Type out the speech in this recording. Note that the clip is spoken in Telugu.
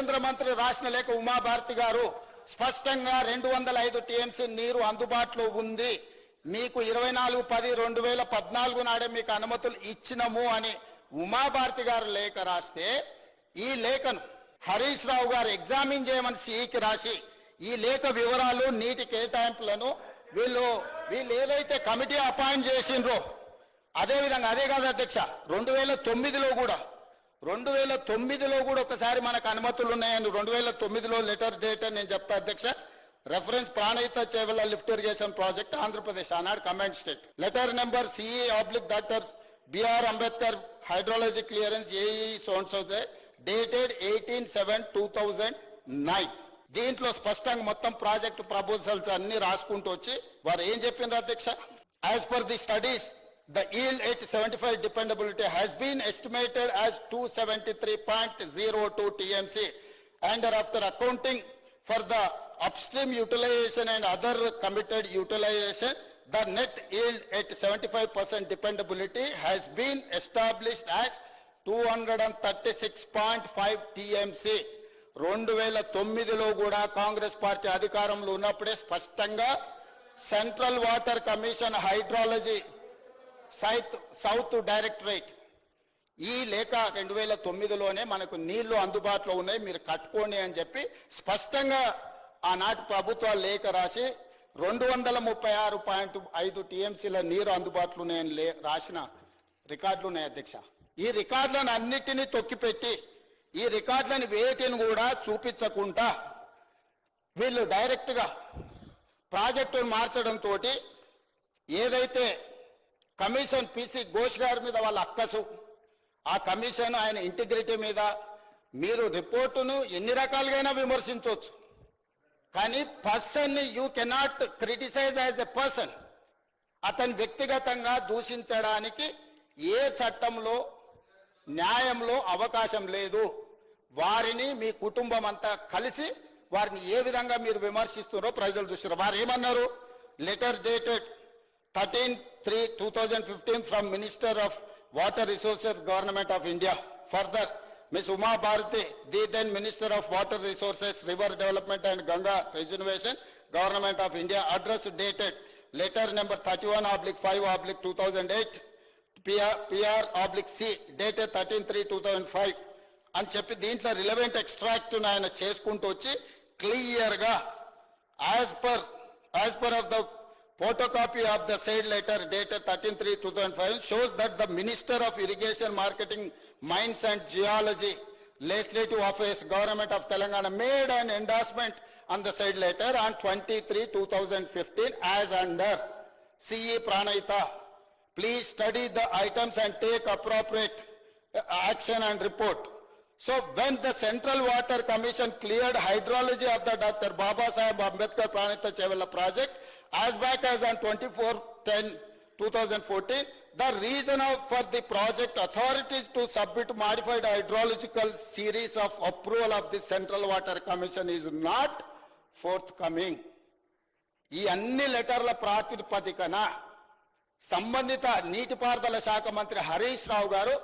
కేంద్ర మంత్రి రాసిన లేఖ ఉమాభారతి గారు స్పష్టంగా రెండు వందల ఐదు టీఎంసీ నీరు అందుబాటులో ఉంది. మీకు ఇరవై నాలుగు పది రెండు వేల పద్నాలుగు నాడే మీకు అనుమతులు ఇచ్చినము అని ఉమాభారతి గారు లేఖ రాస్తే ఈ లేఖను హరీష్ రావు గారు ఎగ్జామిన్ చేయమని సిఈకి రాసి ఈ లేఖ వివరాలు నీటి కేటాయింపులను వీళ్ళు వీళ్ళు ఏదైతే కమిటీ అపాయింట్ చేసిండ్రో అదే విధంగా అదే కాదు అధ్యక్ష రెండు వేల తొమ్మిదిలో కూడా రెండు వేల తొమ్మిదిలో కూడా ఒకసారి మనకు అనుమతులు ఉన్నాయని రెండు వేల తొమ్మిదిలో లెటర్ డేట్ అని నేను చెప్తా అధ్యక్ష. Reference Pranahita Chevella lift irrigation project Andhra Pradesh ఆనాడు command state. Letter number CE oblique doctor BR Ambedkar hydrology clearance AE సోన్సోజే dated eighteen seven two thousand nine. దీంట్లో స్పష్టంగా మొత్తం ప్రాజెక్ట్ ప్రపోజల్స్ అన్ని రాసుకుంటూ వచ్చి వారు ఏం చెప్పిండ్రు అధ్యక్ష? As per the studies the yield at 75 dependability has been estimated as 273.02 TMC and after accounting for the upstream utilization and other committed utilization, the net yield at 75% dependability has been established as 236.5 TMC. రెండు వేల తొమ్మిదిలో కూడా కాంగ్రెస్ పార్టీ అధికారంలో ఉన్నప్పుడే స్పష్టంగా central water commission hydrology South south directorate. ఈ లేఖ రెండు వేల తొమ్మిదిలోనే మనకు నీళ్ళు అందుబాటులో ఉన్నాయి మీరు కట్టుకోండి అని చెప్పి స్పష్టంగా ఆనాటి ప్రభుత్వాలు లేఖ రాసి రెండు వందల ముప్పై ఆరు పాయింట్ ఐదు టీఎంసీల నీరు అందుబాటులో ఉన్నాయని లే రాసిన రికార్డులు ఉన్నాయి అధ్యక్ష. ఈ రికార్డులను అన్నిటినీ తొక్కిపెట్టి ఈ రికార్డులను వేటిని కూడా చూపించకుండా వీళ్ళు డైరెక్ట్గా ప్రాజెక్టును మార్చడంతో ఏదైతే కమిషన్ పిసి ఘోష్ గారి మీద వాళ్ళ అక్కసు. ఆ కమిషన్ ఆయన ఇంటిగ్రిటీ మీద మీరు రిపోర్టును ఎన్ని రకాలుగైనా విమర్శించవచ్చు. కానీ person you cannot criticise as a person. అతను వ్యక్తిగతంగా దూషించడానికి ఏ చట్టంలో న్యాయంలో అవకాశం లేదు. వారిని మీ కుటుంబం అంతా కలిసి వారిని ఏ విధంగా మీరు విమర్శిస్తున్నారో ప్రజలు చూస్తున్నారు. వారు ఏమన్నారు? Letter dated thirteen three two thousand fifteen from minister of water resources government of India further Miss Uma Bharati the then minister of water resources river development and Ganga reservation government of India address dated letter number thirty one oblique five oblique two thousand eight PR oblique C dated thirteen three two thousand five అని చెప్పి దీంట్లో రిలవెంట్ ఎక్స్ట్రాక్ట్ ఆయన చేసుకుంటూ వచ్చి క్లియర్గా as per as per of the photocopy of the said letter dated 13-3-2005 shows that the Minister of Irrigation, Marketing, Mines and Geology, Legislative Office, Government of Telangana made an endorsement on the said letter on 23-2015 as under CE Pranayita. Please study the items and take appropriate uh, action and report. So when the Central Water Commission cleared hydrology of the Dr. Baba Sahib Ambedkar Pranita Chevela project, as back as on 24-10-2014, the reason of, for the project authorities to submit modified hydrological series of approval of the Central Water Commission is not forthcoming. ఈ అన్ని లెటర్ల ప్రాతిపదికన సంబంధిత నీటిపారుదల శాఖ మంత్రి హరీష్ రావు గారు